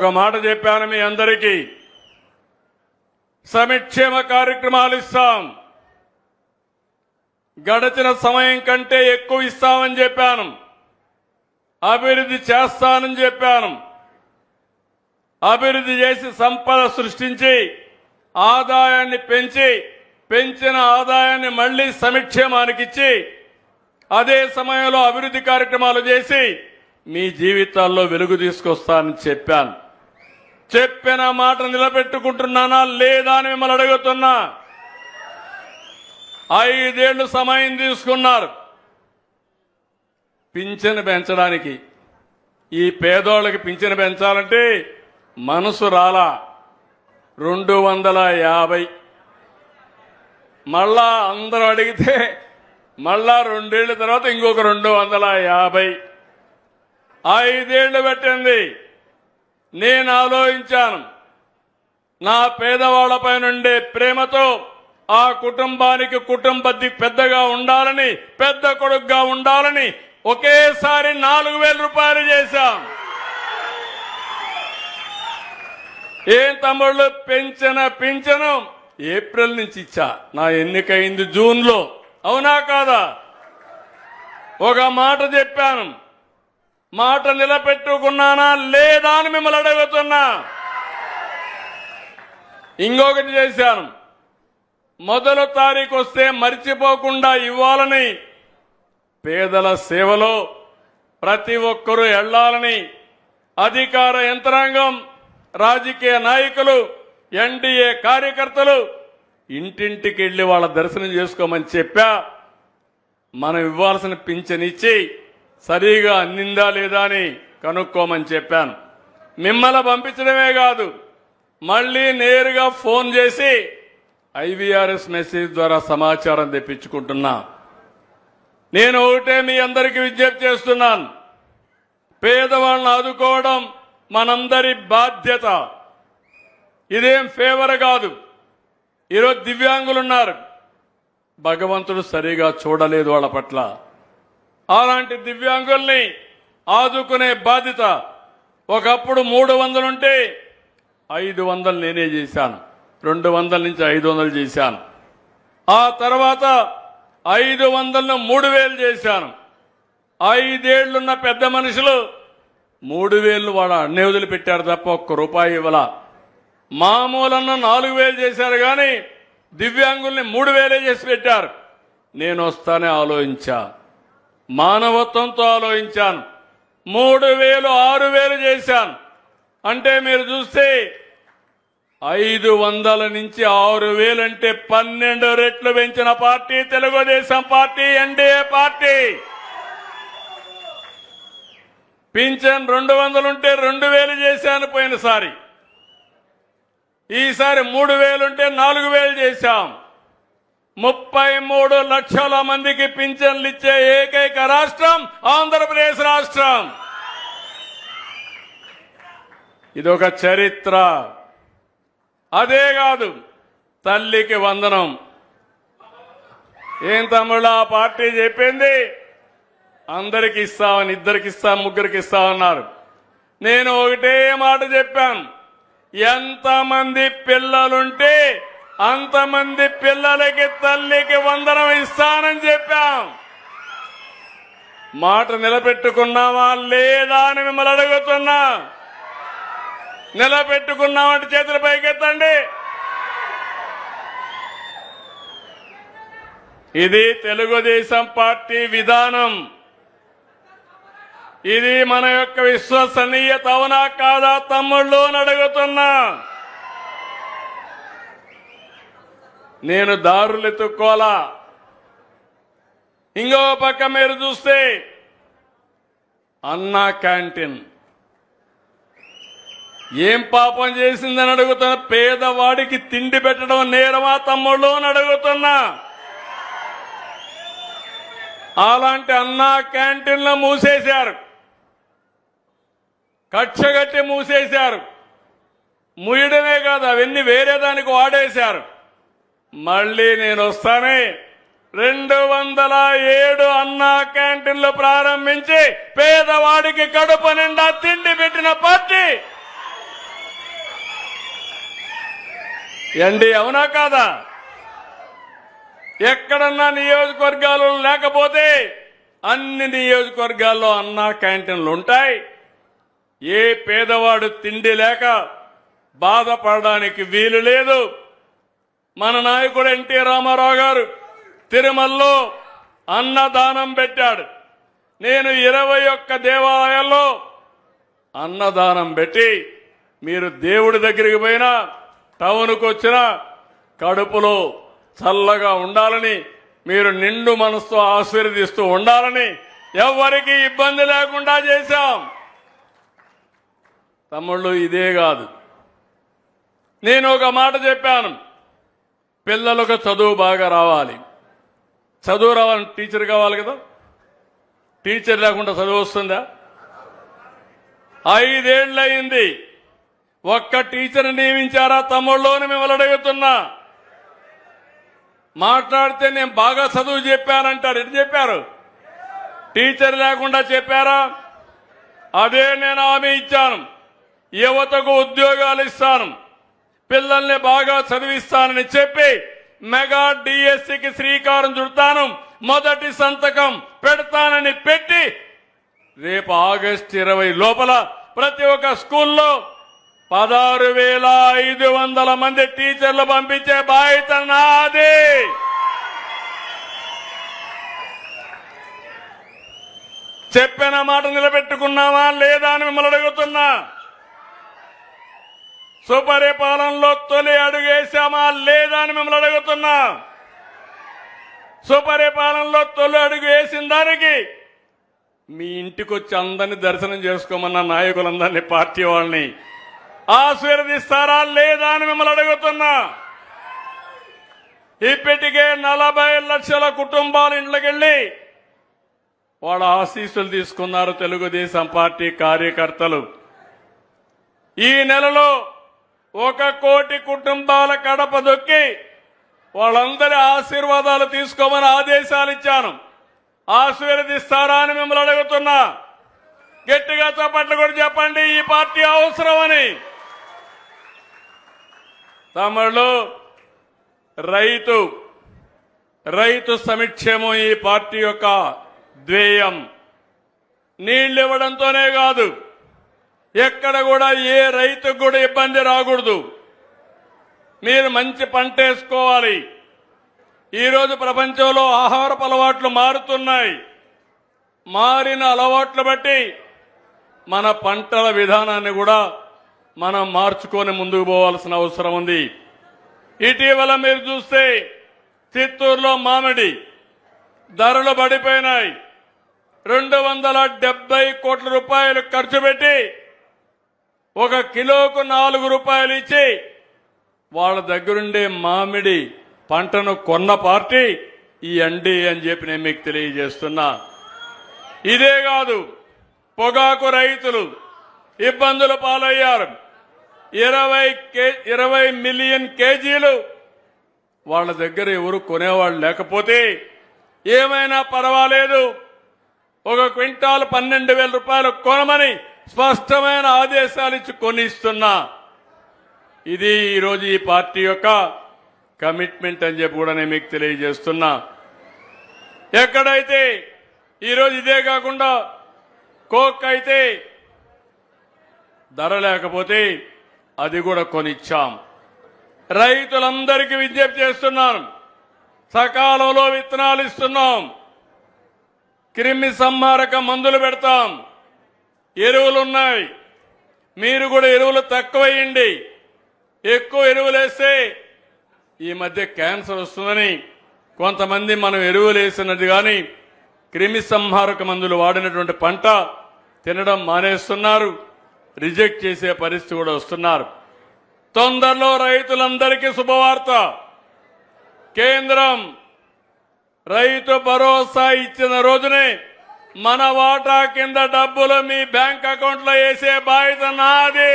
ఒక మాట చెప్పాను మీ అందరికీ. సమిక్షేమ కార్యక్రమాలు ఇస్తాం. గడిచిన సమయం కంటే ఎక్కువ ఇస్తామని చెప్పాను. అభివృద్ధి చేస్తానని చెప్పాను. అభివృద్ధి చేసి సంపద సృష్టించి ఆదాయాన్ని పెంచి పెంచిన ఆదాయాన్ని మళ్ళీ సమిక్షేమానికి ఇచ్చి అదే సమయంలో అభివృద్ధి కార్యక్రమాలు చేసి మీ జీవితాల్లో వెలుగు తీసుకొస్తానని చెప్పాను. చెప్పిన మాట నిలబెట్టుకుంటున్నానా లేదా అని మిమ్మల్ని అడుగుతున్నా. ఐదేళ్ళు సమయం తీసుకున్నారు. పింఛను పెంచడానికి. ఈ పేదోళ్ళకి పింఛను పెంచాలంటే మనసు రాలా. రెండు వందల యాభై. మళ్ళా అందరూ అడిగితే మళ్ళా రెండేళ్ళ తర్వాత ఇంకొక రెండు వందల యాభై. ఐదేళ్ళు పెట్టింది. నేను ఆలోచించాను. నా పేదవాళ్ళపై నుండే ప్రేమతో ఆ కుటుంబానికి కుటుంబ పెద్దగా ఉండాలని పెద్ద కొడుకుగా ఉండాలని ఒకేసారి నాలుగు వేల రూపాయలు చేశాం. ఏం తమ్ముళ్ళు? పెంచిన పింఛను ఏప్రిల్ నుంచి ఇచ్చా. నా ఎన్నికైంది జూన్లో అవునా కాదా? ఒక మాట చెప్పాను. మాట నిలబెట్టుకున్నానా లేదా అని మిమ్మల్ని అడుగుతున్నా. ఇంకొకటి చేశాను. మొదలు తారీఖు వస్తే మర్చిపోకుండా ఇవ్వాలని పేదల సేవలో ప్రతి ఒక్కరూ వెళ్ళాలని అధికార యంత్రాంగం రాజకీయ నాయకులు ఎన్డీఏ కార్యకర్తలు ఇంటింటికి వెళ్ళి వాళ్ళ దర్శనం చేసుకోమని చెప్పా. మనం ఇవ్వాల్సిన పింఛనిచ్చి సరిగా అందిందా లేదా అని కనుక్కోమని చెప్పాను. మిమ్మల్ని పంపించడమే కాదు మళ్ళీ నేరుగా ఫోన్ చేసి ఐవీఆర్ఎస్ మెసేజ్ ద్వారా సమాచారం తెప్పించుకుంటున్నా. నేను ఒకటే మీ అందరికీ విజ్ఞప్తి చేస్తున్నాను. పేదవాళ్ళని ఆదుకోవడం మనందరి బాధ్యత. ఇదేం ఫేవర్ కాదు. ఈరోజు దివ్యాంగులు ఉన్నారు భగవంతుడు సరిగా చూడలేదు వాళ్ళ పట్ల. అలాంటి దివ్యాంగుల్ని ఆదుకునే బాధ్యత ఒకప్పుడు మూడు వందలుంటే ఐదు వందలు నేనే చేశాను. రెండు వందల నుంచి ఐదు వందలు చేశాను. ఆ తర్వాత ఐదు వందలను మూడు వేలు చేశాను. ఐదేళ్ళున్న పెద్ద మనుషులు మూడు వేలు వాళ్ళ అన్నీ వదిలిపెట్టారు తప్ప ఒక్క రూపాయి ఇవ్వాల. మామూలన్న నాలుగు వేలు చేశారు కానీ దివ్యాంగుల్ని మూడు వేలే చేసి పెట్టారు. నేను వస్తానే ఆలోచించా. మానవత్వంతో ఆలోచించాను. మూడు వేలు ఆరు వేలు చేశాను. అంటే మీరు చూస్తే ఐదు వందల నుంచి ఆరు వేలంటే పన్నెండు రెట్లు పెంచిన party Telugu Desam party NDA party. Pension రెండు వందలుంటే రెండు వేలు చేశాను పోయినసారి. ఈసారి మూడు వేలుంటే నాలుగు వేలు చేశాం. ముప్పై మూడు లక్షల మందికి పింఛన్లు ఇచ్చే ఏకైక రాష్ట్రం ఆంధ్రప్రదేశ్ రాష్ట్రం. ఇదొక చరిత్ర. అదే కాదు తల్లికి వందనం. ఏం తమ్ముడు ఆ పార్టీ చెప్పింది? అందరికి ఇస్తామని ఇద్దరికి ఇస్తాం ముగ్గురికి ఇస్తామన్నారు నేను ఒకటే మాట చెప్పాను. ఎంతమంది పిల్లలుంటే అంతమంది పిల్లలకి తల్లికి వందనం ఇస్తానని చెప్పాం. మాట నిలబెట్టుకున్నామా లేదా అని మిమ్మల్ని అడుగుతున్నా. నిలబెట్టుకున్నామంటే చేతులు పైకెత్తండి. ఇది తెలుగుదేశం పార్టీ విధానం. ఇది మన యొక్క విశ్వసనీయత అవునా కాదా తమ్ముళ్ళు అని అడుగుతున్నా. నేను దారులు ఎత్తుక్కోలా ఇంకో పక్క మీరు చూస్తే అన్నా క్యాంటీన్. ఏం పాపం చేసిందని అడుగుతున్నా పేదవాడికి తిండి పెట్టడం నేరమా తమ్ముళ్ళు అని అడుగుతున్నా. అలాంటి అన్నా క్యాంటీన్లు మూసేశారు. కక్షగట్టి మూసేశారు. ముయ్యడమే కాదు అవన్నీ వేరే దానికి వాడేశారు. మళ్ళీ నేను వస్తానే. రెండు వందల ఏడు అన్నా క్యాంటీన్లు ప్రారంభించి పేదవాడికి కడుపు నిండా తిండి పెట్టిన పార్టీ. ఎండి అవునా కాదా? ఎక్కడన్నా నియోజకవర్గాలు లేకపోతే అన్ని నియోజకవర్గాల్లో అన్నా క్యాంటీన్లు ఉంటాయి. ఏ పేదవాడు తిండి లేక బాధపడడానికి వీలు లేదు. మన నాయకుడు ఎన్టీ రామారావు గారు తిరుమలలో అన్నదానం పెట్టాడు. నేను ఇరవై ఒక్క దేవాలయాల్లో అన్నదానం పెట్టి మీరు దేవుడి దగ్గరికి పోయినా టౌన్కు వచ్చినా కడుపులో చల్లగా ఉండాలని మీరు నిండు మనసుతో ఆశీర్వదిస్తూ ఉండాలని ఎవ్వరికీ ఇబ్బంది లేకుండా చేశాం. తమ్ముళ్ళు ఇదే కాదు. నేను ఒక మాట చెప్పాను. పిల్లలకు చదువు బాగా రావాలి. చదువు రావాలని టీచర్ కావాలి కదా? టీచర్ లేకుండా చదువు వస్తుందా? ఐదేళ్ళయింది ఒక్క టీచర్ నియమించారా? తమ్ముళ్ళు మిమ్మల్ని అడుగుతున్నా. మాట్లాడితే నేను బాగా చదువు చెప్పానంటారు. ఎటు చెప్పారు? టీచర్ లేకుండా చెప్పారా? అదే నేను హామీ ఇచ్చాను. యువతకు ఉద్యోగాలు ఇస్తాను. పిల్లల్ని బాగా చదివిస్తానని చెప్పి మెగా డిఎస్సికి శ్రీకారం చుడతాను. మొదటి సంతకం పెడతానని పెట్టి రేపు ఆగస్ట్ ఇరవై లోపల ప్రతి ఒక్క స్కూల్లో పదహారు వేల ఐదు వందల మంది టీచర్లు పంపించే బాధ్యత నాది. చెప్పిన మాట నిలబెట్టుకున్నావా లేదా అని మిమ్మల్ని అడుగుతున్నా. సుపరిపాలనలో తొలి అడుగు వేసామా లేదా అని మిమ్మల్ని అడుగుతున్నా. సుపరిపాలనలో తొలి అడుగు వేసిన దానికి మీ ఇంటికి వచ్చి అందరినీ దర్శనం చేసుకోమన్న నాయకులందరినీ పార్టీ వాళ్ళని ఆశీర్వదిస్తారా లేదా అని మిమ్మల్ని అడుగుతున్నా. ఇప్పటికే నలభై లక్షల కుటుంబాలు ఇంట్లోకెళ్ళి వాళ్ళ ఆశీస్సులు తీసుకున్నారు తెలుగుదేశం పార్టీ కార్యకర్తలు. ఈ నెలలో ఒక కోటి కుటుంబాల కడప దొక్కి వాళ్ళందరి ఆశీర్వాదాలు తీసుకోమని ఆదేశాలు ఇచ్చాను. ఆశీర్వదిస్తారా అని మిమ్మల్ని అడుగుతున్నా. గట్టిగా చప్పట్లు కూడా చెప్పండి ఈ పార్టీ అవసరమని. తమిళలో రైతు రైతు సమిక్షేమం ఈ పార్టీ యొక్క ధ్యేయం. నీళ్ళు ఇవ్వడంతోనే కాదు. ఎక్కడ కూడా ఏ రైతుకు కూడా ఇబ్బంది రాకూడదు. మీరు మంచి పంట వేసుకోవాలి. ఈరోజు ప్రపంచంలో ఆహారపు అలవాట్లు మారుతున్నాయి. మారిన అలవాట్లు బట్టి మన పంటల విధానాన్ని కూడా మనం మార్చుకొని ముందుకు పోవాల్సిన అవసరం ఉంది. ఇటీవల మీరు చూస్తే చిత్తూరులో మామిడి ధరలు పడిపోయినాయి. రెండు వందల డెబ్బై కోట్ల రూపాయలు ఖర్చు పెట్టి ఒక కిలోకు నాలుగు రూపాయలు ఇచ్చి వాళ్ళ దగ్గరుండే మామిడి పంటను కొన్న పార్టీ ఈ అండి అని చెప్పి నేను మీకు తెలియజేస్తున్నా. ఇదే కాదు పొగాకు రైతులు ఇబ్బందులు పాలయ్యారు. ఇరవై కే ఇరవై మిలియన్ కేజీలు వాళ్ళ దగ్గర ఎవరు కొనేవాళ్ళు లేకపోతే ఏమైనా పర్వాలేదు. ఒక క్వింటాల్ పన్నెండు వేల రూపాయలు కొనమని స్పష్టమైన ఆదేశాలు ఇచ్చి కొనిస్తున్నా. ఇది ఈరోజు ఈ పార్టీ యొక్క కమిట్మెంట్ అని చెప్పి కూడా నేను మీకు తెలియజేస్తున్నా. ఎక్కడైతే ఈరోజు ఇదే కాకుండా కోక్ అయితే ధర లేకపోతే అది కూడా కొనిచ్చాం. రైతులందరికీ విజ్ఞప్తి చేస్తున్నాం సకాలంలో విత్తనాలు ఇస్తున్నాం. క్రిమి సంహారక మందులు పెడతాం. ఎరువులు ఉన్నాయి మీరు కూడా ఎరువులు తక్కువేయండి ఎక్కువ ఎరువులు వేస్తే ఈ మధ్య క్యాన్సర్ వస్తుందని కొంతమంది మనం ఎరువులు వేసినది కానీ క్రిమి సంహారక మందులు వాడినటువంటి పంట తినడం మానేస్తున్నారు. రిజెక్ట్ చేసే పరిస్థితి కూడా వస్తున్నారు. తొందరలో రైతులందరికీ శుభవార్త. కేంద్రం రైతు భరోసా ఇచ్చిన రోజునే మన వాటా కింద డబ్బులు మీ బ్యాంక్ అకౌంట్లో వేసే బాధ్యత నాది.